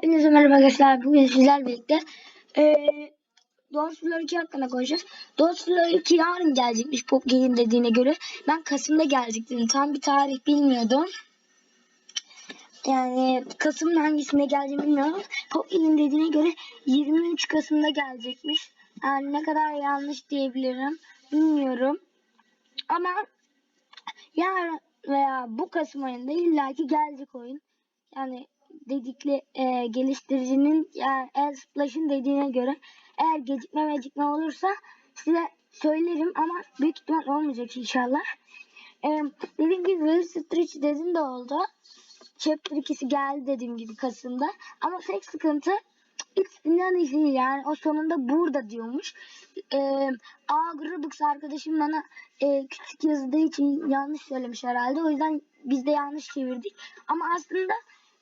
Hepinize merhaba arkadaşlar. Bugün sizlerle birlikte ee, Doğrusular 2 hakkında konuşacağız. Doğrusular 2 yarın gelecekmiş Pop Game dediğine göre. Ben Kasım'da gelecektim. Tam bir tarih bilmiyordum. Yani Kasım'ın hangisinde geleceğini bilmiyorum. Pop Game dediğine göre 23 Kasım'da gelecekmiş. Yani ne kadar yanlış diyebilirim bilmiyorum. Ama yarın veya bu Kasım ayında illaki gelecek oyun. Yani dedikli e, geliştiricinin yani Elsplash'ın dediğine göre eğer gecikme mecikme olursa size söylerim ama büyük ihtimal olmayacak inşallah. E, dediğim gibi Will Stretch dedim de oldu. Chapter 2'si geldi dediğim gibi Kasım'da. Ama tek sıkıntı It's dünyanın iyisi yani o sonunda burada diyormuş. Ee, A Gradux arkadaşım bana e, küçük yazdığı için yanlış söylemiş herhalde. O yüzden biz de yanlış çevirdik. Ama aslında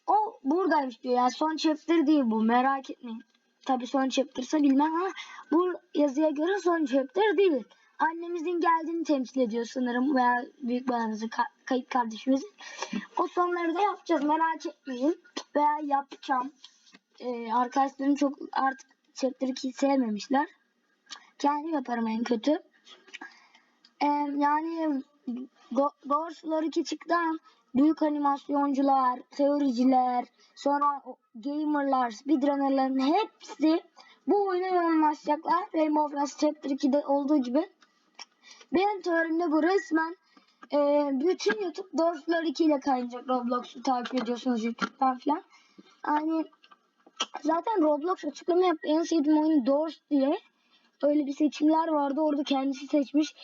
o buradaymış diyor. Yani son chapter değil bu merak etmeyin. Tabi son chapter'sa bilmem ama bu yazıya göre son chapter değil. Annemizin geldiğini temsil ediyor sanırım veya büyük babamızın ka- kayıp kardeşimizin. O sonları da yapacağız merak etmeyin. Veya yapacağım. Ee, arkadaşlarım çok artık chapter 2'yi sevmemişler. Kendim yaparım en kötü. Ee, yani iki çıktı büyük animasyoncular, teoriciler, sonra gamerlar, speedrunnerların hepsi bu oyuna yoğunlaşacaklar. Rainbow Friends Chapter 2'de olduğu gibi. Benim teorimde bu resmen e, bütün YouTube Dorslar 2 ile kaynayacak. Roblox'u takip ediyorsunuz YouTube'dan falan. Yani zaten Roblox açıklama yaptı. En sevdiğim oyun Doors diye. Öyle bir seçimler vardı. Orada kendisi seçmiş.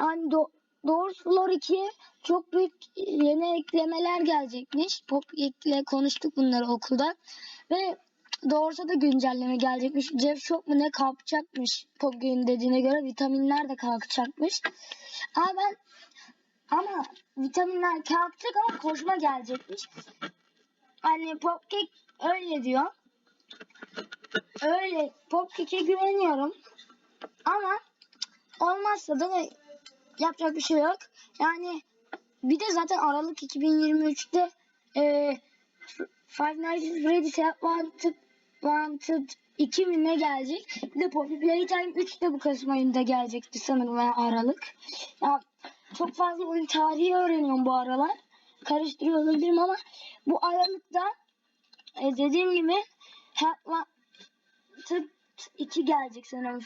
Yani do Doors Floor 2'ye çok büyük yeni eklemeler gelecekmiş. Pop ile konuştuk bunları okulda. Ve Doors'a da güncelleme gelecekmiş. Jeff Shop mu ne kalkacakmış Pop Game dediğine göre vitaminler de kalkacakmış. Ama ben ama vitaminler kalkacak ama koşma gelecekmiş. Hani Popcake öyle diyor. Öyle Popcake'e güveniyorum. Ama olmazsa da yapacak bir şey yok. Yani bir de zaten Aralık 2023'te e, Five Nights at Freddy's Wanted, Wanted 2 mi ne gelecek? Bir de Poppy Playtime 3 de bu Kasım ayında gelecekti sanırım veya Aralık. Ya, çok fazla oyun tarihi öğreniyorum bu aralar. Karıştırıyor olabilirim ama bu Aralık'ta e, dediğim gibi Wanted 2 gelecek sanırım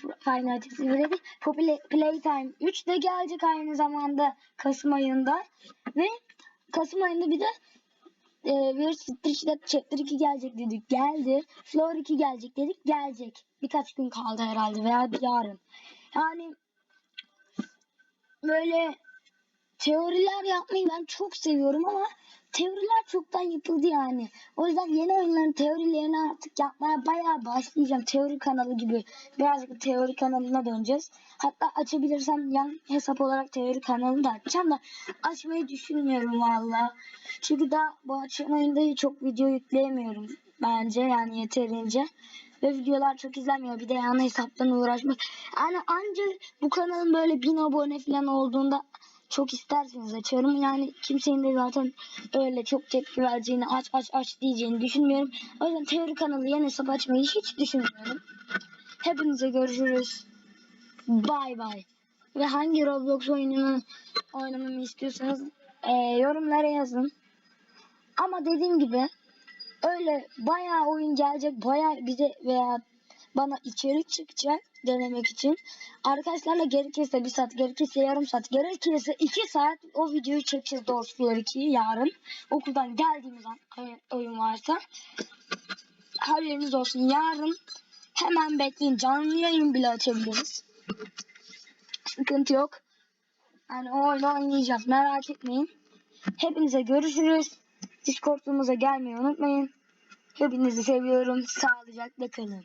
at Freddy's. Poppy Playtime 3 de gelecek aynı zamanda Kasım ayında. Ve Kasım ayında bir de e, bir Stitch'de Chapter 2 gelecek dedik. Geldi. Floor 2 gelecek dedik. Gelecek. Birkaç gün kaldı herhalde veya yarın. Yani böyle teoriler yapmayı ben çok seviyorum ama teoriler çoktan yapıldı yani. O yüzden yeni oyunların teorilerini artık yapmaya bayağı başlayacağım. Teori kanalı gibi. Birazcık teori kanalına döneceğiz. Hatta açabilirsem yan hesap olarak teori kanalını da açacağım da açmayı düşünmüyorum valla. Çünkü daha bu açan oyunda çok video yükleyemiyorum bence yani yeterince. Ve videolar çok izlenmiyor. Bir de yan hesaptan uğraşmak. Yani ancak bu kanalın böyle bin abone falan olduğunda çok isterseniz açarım. Yani kimsenin de zaten öyle çok tepki vereceğini, aç aç aç diyeceğini düşünmüyorum. O yüzden teori kanalı yeni hesap açmayı hiç düşünmüyorum. Hepinize görüşürüz. Bay bay. Ve hangi Roblox oyununu oynamamı istiyorsanız e, yorumlara yazın. Ama dediğim gibi öyle bayağı oyun gelecek, bayağı bize veya bana içerik çıkacak denemek için. Arkadaşlarla gerekirse bir saat, gerekirse yarım saat, gerekirse iki saat o videoyu çekeceğiz Dorsfloor 2'yi yarın. Okuldan geldiğimiz an oyun varsa. Haberiniz olsun. Yarın hemen bekleyin. Canlı yayın bile açabiliriz. Sıkıntı yok. Yani o oyunu oynayacağız. Merak etmeyin. Hepinize görüşürüz. Discord'umuza gelmeyi unutmayın. Hepinizi seviyorum. Sağlıcakla kalın.